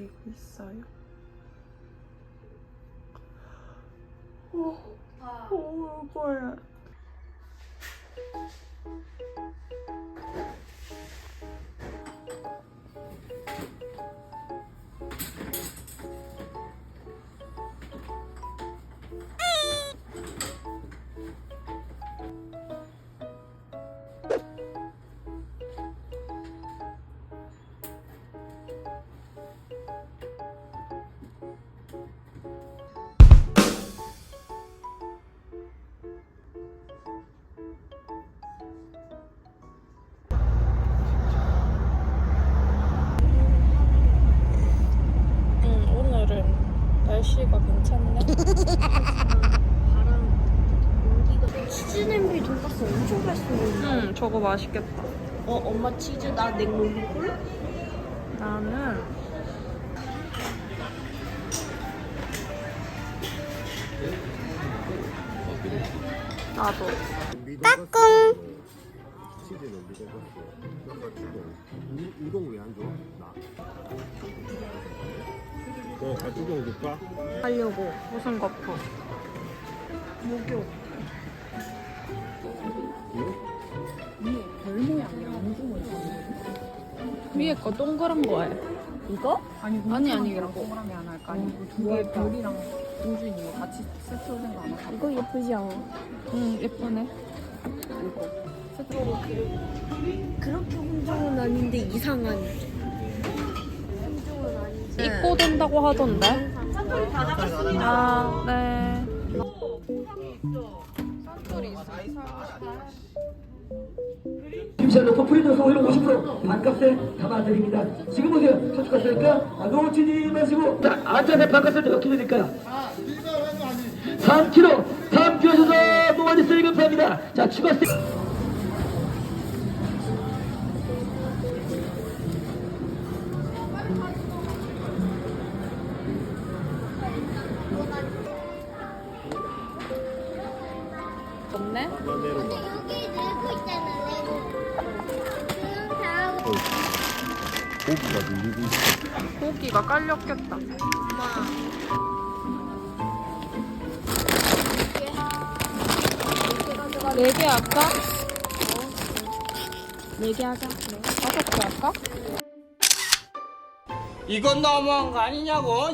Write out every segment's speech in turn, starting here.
기다리고 있어요. 어, 어, 이거야. 날씨가 괜찮네. 치즈 냄비 돈가스 엄청 맛있어. 응, 저거 맛있겠다. 어, 엄마 치즈 나 냉동 꿀? 나는 나도 갔어 뭔가 주동 우, 우동 왜안 줘? 나 어, 갓주동 줄까? 하려고 무슨 거프? 목욕 위에 거 동그란 거에 이거? 아니 아니 아니 이랑 동그라미 하나 할까? 아니 두개 별이랑 우주 있는 거 같이 세트로 생각 안 할까? 이거 예쁘지 않아? 응 예쁘네 이거 세트로 그렇게 혼종은 아닌데 이상한. 입고 된다고 하던데 아 네. 프리 넣어서 오히려 50% 반값에 담아드립니다. 지금 보세요. 저축하시니까 아, 놓치지 마시고 자, 안전에 반값에 어떻게 드릴까요? 3kg, 3kg 주셔서 노원이 쓰기 감사합니다. 자, 추가 세 잘하고. 고기가 밀리고 있어 고기가 깔렸겠다 네 개 할까? 네 개 하자 다섯 개 할까? 이건 너무한 거 아니냐고.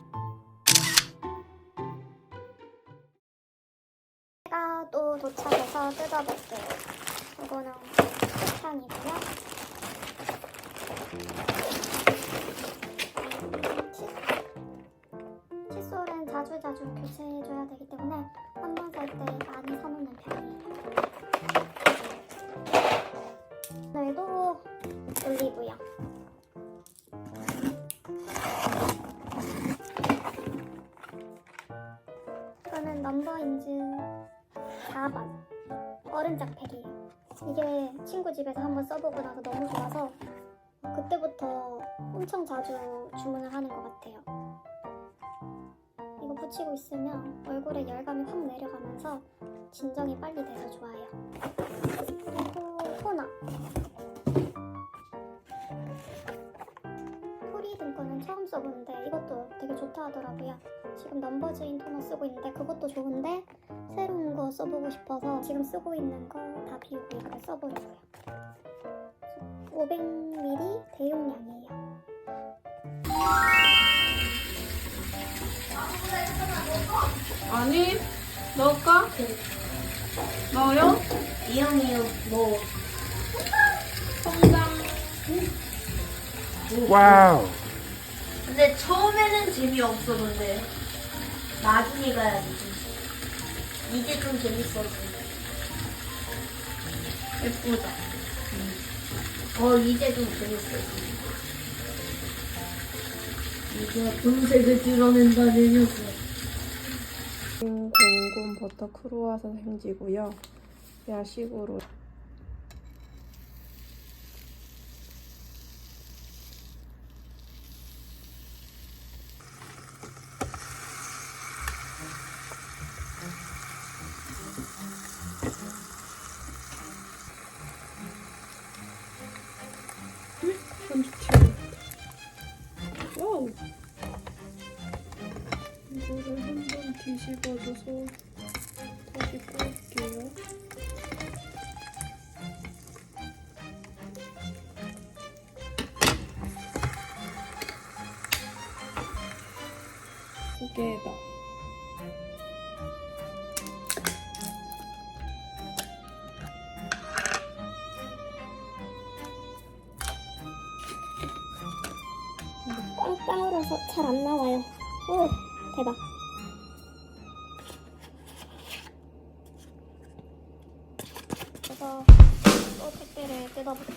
제가 또 도착해서 뜯어볼게요. 이거는 폭탄이고요. 칫솔은 자주 자주 교체해줘야 되기 때문에 한 번 살 때 많이 사놓는 편이에요. 오늘도 올리고요. 이거는 넘버 인즈 4번 어른작 팩이에요. 이게 친구 집에서 한번 써보고 나서 너무 좋아서 그때부터 엄청 자주 주문을 하는 것 같아요. 이거 붙이고 있으면 얼굴에 열감이 확 내려가면서 진정이 빨리 돼서 좋아요. 그리고 토너. 프리든 거는 처음 써보는데 이것도 되게 좋다 하더라고요. 지금 넘버즈인 토너 쓰고 있는데 그것도 좋은데 새로운 거 써보고 싶어서 지금 쓰고 있는 거 다 비우고 이렇게 써보려고요. 500ml 대용량이에요. 아니 넣을까? 넣어요? 이형이요. 뭐. 와우. 근데 처음에는 재미없었는데 나중에 가야지 이제 좀 재밌어지 예쁘다 어 이제 좀 재밌어지 이제 분색을 드러낸다는 녀석 공군 버터 크루아상 생지고요. 야식으로 꽝 까물어서 잘 안 나와요. 오, 대박. 그래서 또 택배를 뜯어볼게요.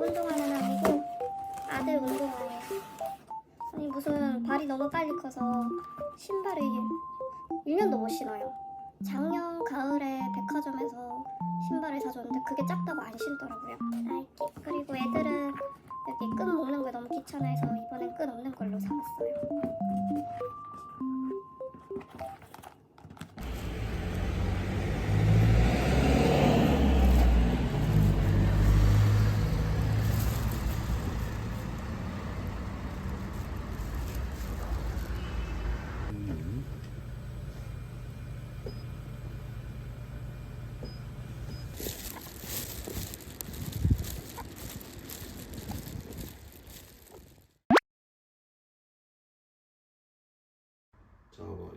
운동화는 아니고 아들 운동화예요. 아니 무슨 발이 너무 빨리 커서 신발을 1년도 못 신어요. 작년 가을에 백화점에서 신발을 사줬는데 그게 작다고 안 신더라고요. 나이키. 그리고 애들은 여기 끈 묶는 게 너무 귀찮아해서 이번엔 끈 없는 걸로 사봤어요.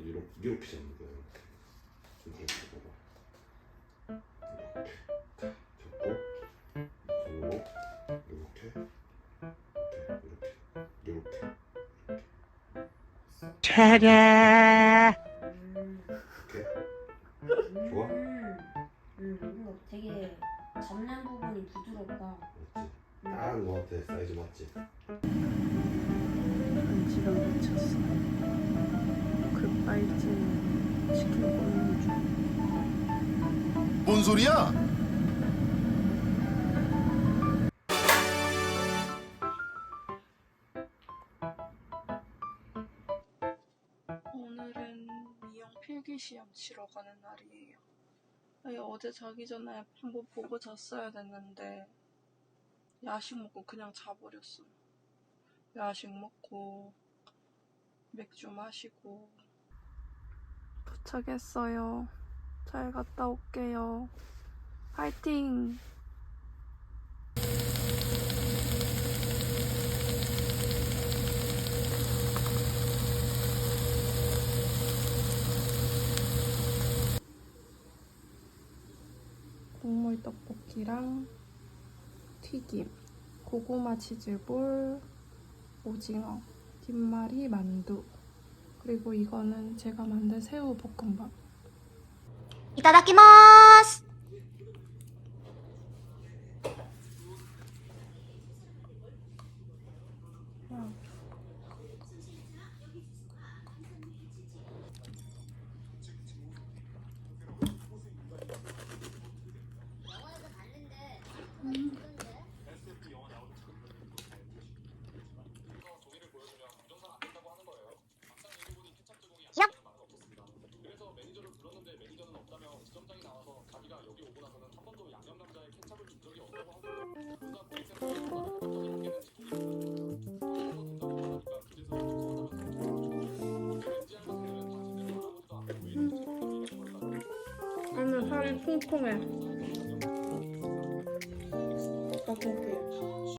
잡아봐 이렇게 이렇게 잡는 거야 이렇게 잡아봐 이렇게 잡고 이렇게 이렇게 이렇게 이렇게 좋아? 음, 되게 잡는 부분이 부드럽다. 맞지? 딱 너한테 사이즈 맞지? 반지가 미쳤어. 급발진 치킨 꽂는 중. 뭔 소리야? 오늘은 미용 필기 시험 치러 가는 날이에요. 아니, 어제 자기 전에 한번 보고 잤어야 됐는데 야식 먹고 그냥 자버렸어요. 야식 먹고 맥주 마시고 도착했어요. 잘 갔다 올게요. 파이팅! 국물 떡볶이랑 튀김, 고구마 치즈볼, 오징어, 뒷말이 만두, 그리고 이거는 제가 만든 새우 볶음밥. 이따다키마스! 음. 통통해.